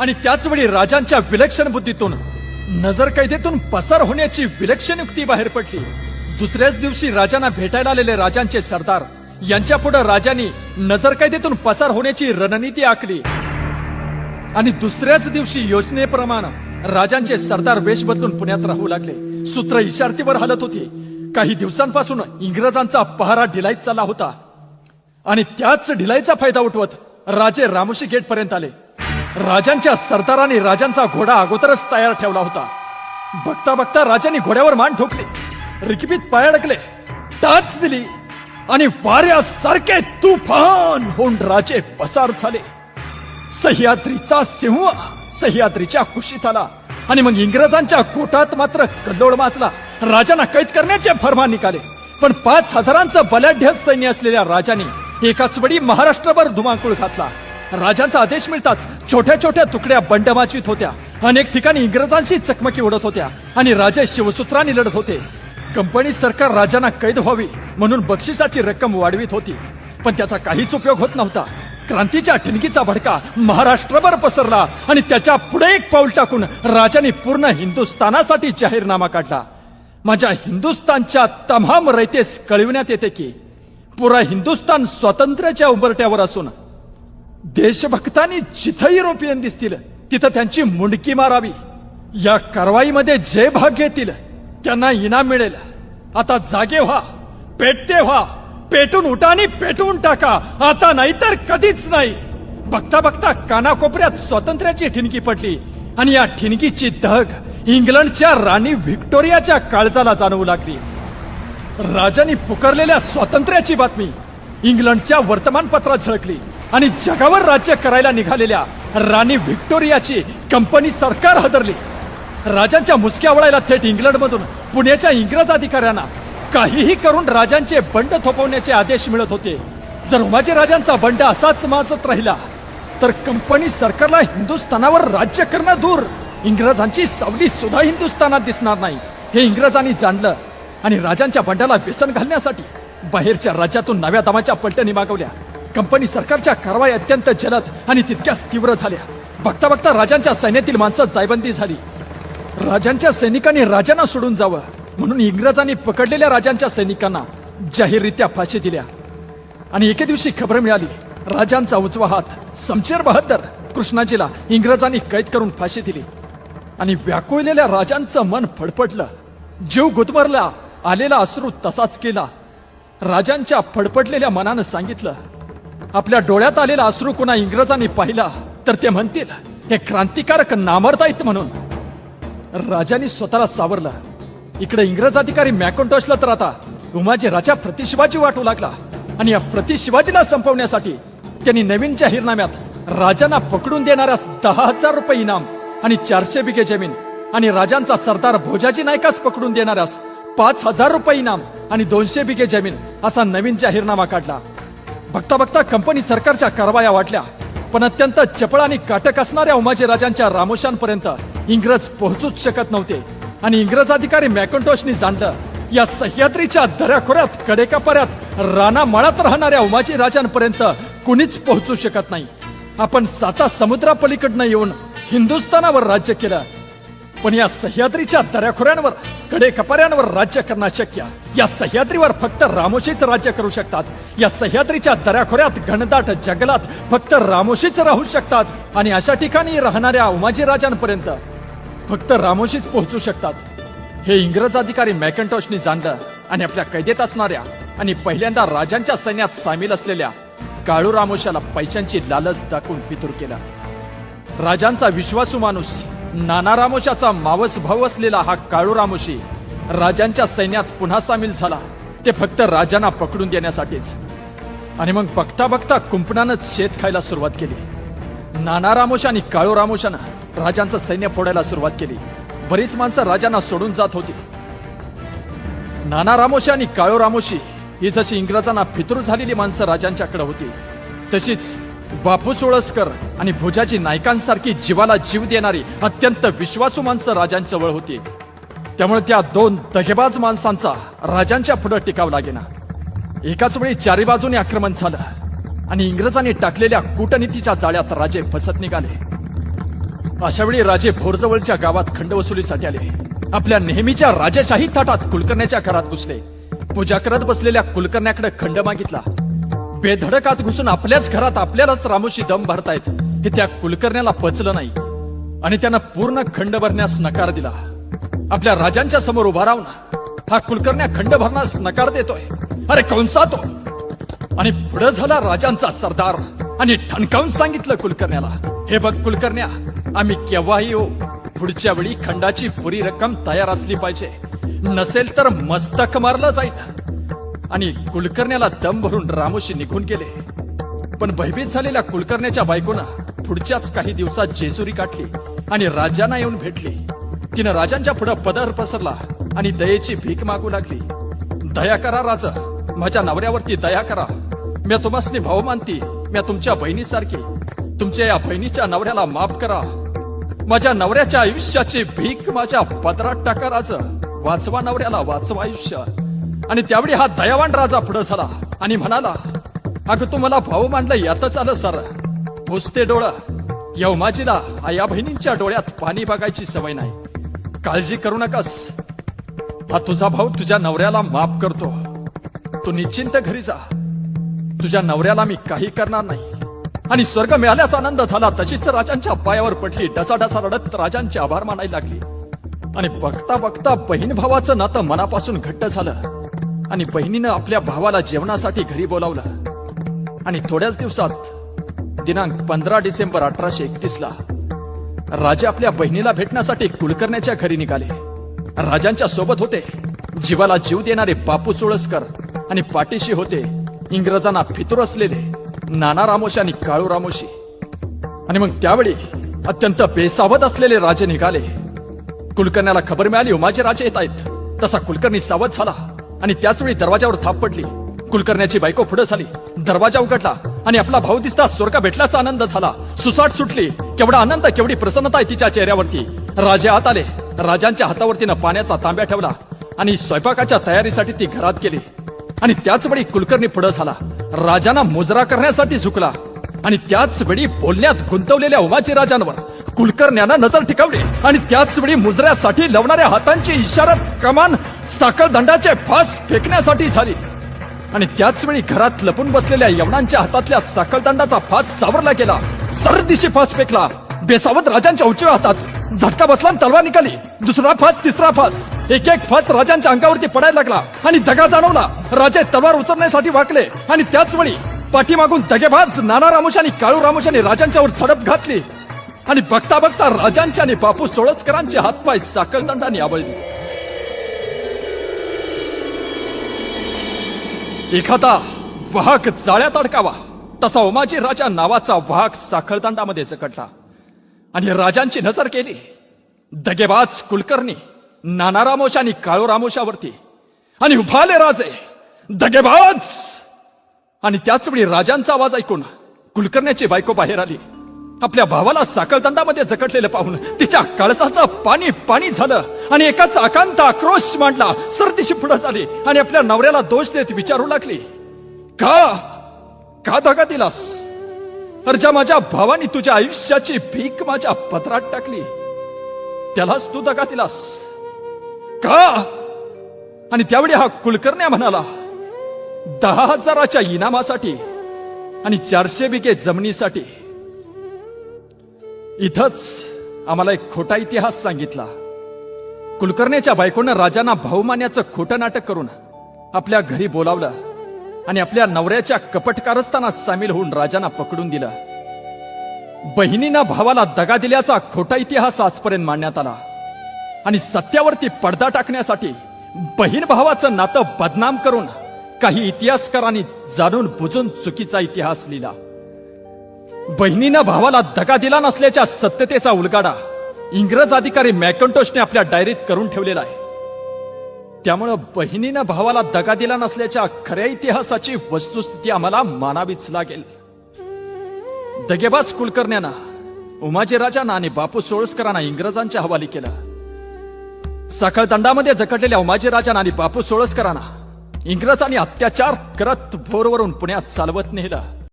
आणि त्याच वेळी राजांच्या विलक्षण बुद्धीतून नजर कैदेतून पसार होण्याची विलक्षण युक्ती बाहेर पडली. दुसऱ्याच दिवशी राजांना भेटायला आलेले राजांचे सरदार यांच्या पुढे राजांनी नजर कैदेतून पसार होण्याची रणनीती आखली. आणि दुसऱ्याच दिवशी योजनेप्रमाणे राजांचे सरदार वेश बदलून पुण्यात राहू लागले. सूत्र इशारतीवर हलत होती. काही दिवसांपासून इंग्रजांचा पहारा ढिलाईत चालला होता. आणि त्याच ढिलाईचा फायदा उठवत राजे रामोशी गेट पर्यंत आले. राजांच्या सरदाराने राजांचा घोडा अगोदरच तयार ठेवला होता. बघता बघता राजांनी घोड्यावर मान ठोकले. रिकिपीत पाय अडकले. टाच दिली. आणि वाऱ्यासारखे तुफान होऊन राजे पसार झाले. सह्याद्रीचा सिंह सह्याद्रीच्या कुशीत आला. आणि मग इंग्रजांच्या कोटात मात्र कल्लोळ माचला राजांना कैद करण्याचे फरमान निघाले. पण पाच हजारांचं बलाढ्य सैन्य असलेल्या राजाने एकाच वेळी महाराष्ट्रभर धुमाकूळ घातला. राजांचा आदेश मिळताच छोट्या छोट्या तुकड्या बंडमाचित होत्या. अनेक ठिकाणी इंग्रजांशी चकमकी उडत होत्या आणि राजे शिवसूत्रांनी लढत होते. कंपनी सरकार राजांना कैद व्हावी म्हणून बक्षिसाची रक्कम वाढवित होती. पण त्याचा काहीच उपयोग होत नव्हता. क्रांतीच्या ठिणगीचा भडका महाराष्ट्रभर पसरला आणि त्याच्या पुढे एक पाऊल टाकून राजाने पूर्ण हिंदुस्थानासाठी जाहीरनामा काढला. माझ्या हिंदुस्थानच्या तमाम रयतेस कळविण्यात येते की पुरा हिंदुस्थान स्वातंत्र्याच्या उंबरट्यावर असून देशभक्तांनी जिथं युरोपियन दिसतील. तिथं त्यांची मुंडकी मारावी. या कारवाईमध्ये जे भाग घेतील त्यांना इनाम मिळेल. आता जागे व्हा पेटते व्हा पेटून उठा आणि पेटवून टाका. आता नाही तर कधीच नाही. बघता बघता कानाकोपऱ्यात स्वातंत्र्याची ठिणकी पडली आणि या ठिणकीची धग इंग्लंडच्या राणी व्हिक्टोरियाच्या काळजाला जाणवू लागली. राजांनी पुकारलेल्या स्वातंत्र्याची बातमी इंग्लंडच्या वर्तमानपत्रात झळकली. आणि जगावर राज्य करायला निघालेल्या राणी व्हिक्टोरियाची कंपनी सरकार हदरली. राजांच्या मुसक्या वळायला थेट इंग्लंडमधून पुण्याच्या इंग्रज अधिकाऱ्यांना काहीही करून राजांचे बंड थोपवण्याचे आदेश मिळत होते. जर उमाजी राजांचा बंड असाच माजत राहिला तर कंपनी सरकारला हिंदुस्थानावर राज्य करणं दूर. इंग्रजांची सावली सुद्धा हिंदुस्थानात दिसणार नाही. हे इंग्रजांनी जाणलं आणि राजांच्या बंडाला व्यसन घालण्यासाठी बाहेरच्या राज्यातून नव्या दमाच्या पलटणी मागवल्या कंपनी सरकारच्या कारवाई अत्यंत जलद आणि तितक्याच तीव्र झाल्या. बघता बघता राजांच्या सैन्यातील माणसं जायबंदी झाली. राजांच्या सैनिकांनी राजांना सोडून जावं म्हणून इंग्रजांनी पकडलेल्या राजांच्या सैनिकांना जाहीररित्या फाशी दिल्या. आणि एके दिवशी खबर मिळाली राजांचा उजवा हात समशेर बहादर कृष्णाजीला इंग्रजांनी कैद करून फाशी दिली. आणि व्याकुळलेल्या राजांचं मन फडफडलं जीव गुदमरला आलेला अश्रू तसाच केला. राजांच्या फडफडलेल्या मनानं सांगितलं आपल्या डोळ्यात आलेला अश्रू कुणा इंग्रजांनी पाहिला तर ते म्हणतील हे क्रांतिकारक नामर्दायित म्हणून. राजांनी स्वतःला सावरलं. इकडे इंग्रज अधिकारी मॅकोंटोशला तर आता उमाजी राजा प्रतिशिवाजी वाटू लागला. आणि या प्रतिशिवाजीला संपवण्यासाठी त्यांनी नवीन जाहीरनाम्यात राजांना पकडून देणाऱ्यास दहा हजार रुपये इनाम आणि चारशे बिघे जमीन आणि राजांचा सरदार भोजाजी नायकास पकडून देणाऱ्यास पाच हजार रुपये इनाम आणि दोनशे बिघे जमीन असा नवीन जाहीरनामा काढला. बघता बघता कंपनी सरकारच्या कारवाया वाटल्या पण अत्यंत चपळ आणि काटक असणाऱ्या उमाजी राजांच्या रामोशांपर्यंत इंग्रज पोहोचूच शकत नव्हते. आणि इंग्रज अधिकारी मॅकंटोशनी जाणलं या सह्याद्रीच्या दऱ्याखोऱ्यात कडेकापाऱ्यात रानामाळात राहणाऱ्या उमाजी राजांपर्यंत कुणीच पोहोचू शकत नाही. आपण साता समुद्रापलीकडनं येऊन हिंदुस्थानावर राज्य केलं. पण या सह्याद्रीच्या दऱ्याखोऱ्यांवर कडे कपाऱ्यांवर राज्य करणं शक्य या सह्याद्रीवर फक्त रामोशीच राज्य करू शकतात. या सह्याद्रीच्या दऱ्याखोऱ्यात घनदाट जंगलात फक्त रामोशीच राहू शकतात आणि अशा ठिकाणी राहणाऱ्या उमाजी राजांपर्यंत फक्त रामोशीच पोहोचू शकतात. हे इंग्रज अधिकारी मॅकंटॉशनी जाणलं आणि आपल्या कैदेत असणाऱ्या आणि पहिल्यांदा राजांच्या सैन्यात सामील असलेल्या काळू रामोशाला पैशांची लालच दाखवून पितूर केला. राजांचा विश्वासू माणूस नाना रामोशाचा मावस भाऊ असलेला हा काळू रामोशी राजांच्या सैन्यात पुन्हा सामील झाला. ते फक्त राजांना पकडून देण्यासाठीच. आणि मग बघता बघता कुंपणानंच शेत खायला सुरुवात केली. नाना रामोश आणि काळू रामोशानं राजांचं सैन्य फोडायला सुरुवात केली. बरीच माणसं राजांना सोडून जात होती. नाना रामोशी आणि काळू रामोशी ही जशी इंग्रजांना फितूर झालेली माणसं राजांच्याकडे होती तशीच बापू सोळसकर आणि भुजाजी नायकांसारखी जीवाला जीव देणारी अत्यंत विश्वासू माणसं राजांजवळ होती. त्यामुळे त्या दोन दगेबाज माणसांचा राजांच्या पुढे टिकाव लागेना. एकाच वेळी चारी बाजूने आक्रमण झालं आणि इंग्रजांनी टाकलेल्या कूटनीतीच्या जाळ्यात राजे फसत निघाले. अशावेळी राजे भोरजवळच्या गावात खंड वसुलीसाठी आले. आपल्या नेहमीच्या राजेशाही थाटात कुलकर्ण्याच्या घरात घुसले. पूजा करत बसलेल्या कुलकर्ण्याकडे खंड मागितला. बेधडकात घुसून आपल्याच घरात आपल्यालाच रामोशी दम भरतायत. हे त्या कुलकर्ण्याला पचलं नाही. आणि त्यानं पूर्ण खंड भरण्यास नकार दिला. आपल्या राजांच्या समोर उभा राहून हा कुलकर्ण्या खंड भरण्यास नकार देतोय. अरे कंसा तो? आणि पुढे झाला राजांचा सरदार. आणि ठणकावून सांगितलं कुलकर्ण्याला हे बघ कुलकर्ण्या आम्ही केव्हाही हो पुढच्या वेळी खंडाची पुरी रक्कम तयार असली पाहिजे. नसेल तर मस्तक मारलं जाईल. आणि कुलकर्ण्याला दम भरून रामोशी निघून गेले. पण भयभीत झालेल्या कुलकर्ण्याच्या बायकोनं पुढच्याच काही दिवसात जेजुरी काढली आणि राजांना येऊन भेटली. तिनं राजांच्या पुढे पदर पसरला आणि दयेची भीक मागू लागली. दया करा राजा. माझ्या नवऱ्यावरती दया करा. मी तुम्हासनी भाऊ मानती मी तुमच्या बहिणीसारखी. तुमच्या या बहिणीच्या नवऱ्याला माफ करा. माझ्या नवऱ्याच्या आयुष्याची भीक माझ्या पदरात टाका राज. वाचवा नवऱ्याला वाचवा आयुष्य. आणि त्यावेळी हा दयावान राजा पुढे झाला. आणि म्हणाला अगं तू मला भाऊ मांडलं यातच आलं सर. पुसते डोळं. यवमाजीला आया बहिणींच्या डोळ्यात पाणी बघायची सवय नाही. काळजी करू नकास. हा तुझा भाऊ तुझ्या नवऱ्याला माफ करतो. तू निश्चिंत घरी जा. तुझ्या नवऱ्याला मी काही करणार नाही. आणि स्वर्ग मिळाल्याचा आनंद झाला. तशीच राजांच्या पायावर पडली. डसाडसा रडत राजांचे आभार मानायला लागली. आणि बघता बघता बहीण भावाचं नातं मनापासून घट्ट झालं. आणि बहिणीनं आपल्या भावाला जेवणासाठी घरी बोलावलं. आणि थोड्याच दिवसात दिनांक पंधरा डिसेंबर अठराशे एकतीस ला राजे आपल्या बहिणीला भेटण्यासाठी कुलकर्ण्याच्या घरी निघाले. राजांच्या सोबत होते. जीवाला जीव देणारे बापू चोळसकर आणि पाठीशी होते इंग्रजांना फितूर असलेले नाना रामोशी आणि काळू रामोशी. आणि मग त्यावेळी अत्यंत बेसावध असलेले राजे निघाले. कुलकर्ण्याला खबर मिळाली उमाजी राजे येत आहेत. तसा कुलकर्णी सावध झाला. आणि त्याच वेळी दरवाजावर थाप पडली. कुलकर्ण्याची बायको पुढे झाली. दरवाजा उघडला आणि आपला भाऊ दिसता स्वर्ग भेटल्याचा आनंद झाला. सुसाट सुटली. केवढा आनंद केवढी प्रसन्नता आहे तिच्या चेहऱ्यावरती. राजे आत आले. राजांच्या हातावरतीनं पाण्याचा तांब्या ठेवला आणि स्वयंपाकाच्या तयारीसाठी ती घरात गेली. आणि त्याच वेळी कुलकर्णी पुढे झाला. राजांना मुजरा करण्यासाठी झुकला. आणि त्याच वेळी बोलण्यात गुंतवलेल्या उमाजी राजांवर कुलकर्ण्यानं नजर टिकवली आणि त्याच वेळी मुजऱ्यासाठी लवणाऱ्या हातांची इशारत कमान साखळदंडाचे फास फेकण्यासाठी झाली. आणि त्याच वेळी घरात लपून बसलेल्या यवनांच्या हातातल्या साखळदंडाचा फास सावरला गेला. सरदिशी फास फेकला. बेसावत राजांच्या उजव्या हातात झटका बसला तलवार निघाली. दुसरा फास तिसरा फास. एक एक फास राजांच्या अंगावरती पडायला लागला आणि दगा जाणवला. राजे तलवार उचलण्यासाठी वाकले आणि त्याच वेळी पाठीमागून दगेबाज नाना रामोश आणि काळू रामोश यांनी राजांच्यावर झडप घातली. आणि बघता बघता राजांचे आणि बापू सोळसकरांचे हातपाय साखळदंडाने आवळले. एखादा वाहक जाळ्यात अडकावा तसा उमाजी राजा नावाचा वाहक साखळदंडामध्ये चकटला आणि राजांची नजर केली. दगेबाज कुलकर्णी नाना रामोश आणि काळू रामोशावरती. आणि उभाले राजे दगेबाज! आणि त्याच वेळी राजांचा आवाज ऐकून कुलकर्ण्याची बायको बाहेर आली. आपल्या भावाला साखळदंडामध्ये जकटलेलं पाहून तिच्या काळजाचं पाणी पाणी झालं आणि एकाच आकांत आक्रोश मांडला. सर्दीशी पुढे झाली आणि आपल्या नवऱ्याला दोष देत विचारू लागली. का? का धगा दिलास? अर्जा माझ्या भावानी तुझ्या आयुष्याची भीक माझ्या पत्रात टाकली. त्यालाच तू दगा दिलास. का? आणि त्यावेळी हा कुलकर्ण्या म्हणाला दहा हजाराच्या इनामासाठी आणि चारशे बिघे जमिनीसाठी इथंच आम्हाला एक खोटा इतिहास सांगितला. कुलकर्ण्याच्या बायकोनं राजांना भाऊमान्याचं खोटं नाटक करून आपल्या घरी बोलावलं आणि आपल्या नवऱ्याच्या कपटकारस्थानात सामील होऊन राजांना पकडून दिलं. बहिणीनं भावाला दगा दिल्याचा खोटा इतिहास आजपर्यंत मांडण्यात आला. आणि सत्यावरती पडदा टाकण्यासाठी बहीण भावाचं नातं बदनाम करून काही इतिहासकारांनी जाणून बुजून चुकीचा इतिहास लिहिला. बहिणीनं भावाला दगा दिला नसल्याच्या सत्यतेचा उलगाडा इंग्रज अधिकारी मॅकंटोशने आपल्या डायरीत करून ठेवलेला आहे. त्यामुळं बहिणीनं भावाला दगा दिला नसल्याच्या खऱ्या इतिहासाची वस्तुस्थिती आम्हाला मानावीच लागेल. दगेबाज कुलकर्ण्यांना उमाजी राजांना आणि बापू सोळसकरांना इंग्रजांच्या हवाली केलं. सकळदंडामध्ये जखडलेल्या उमाजी राजांना आणि बापू सोळसकरांना इंग्रजांनी अत्याचार करत भोरवरून पुण्यात चालवत नेलं.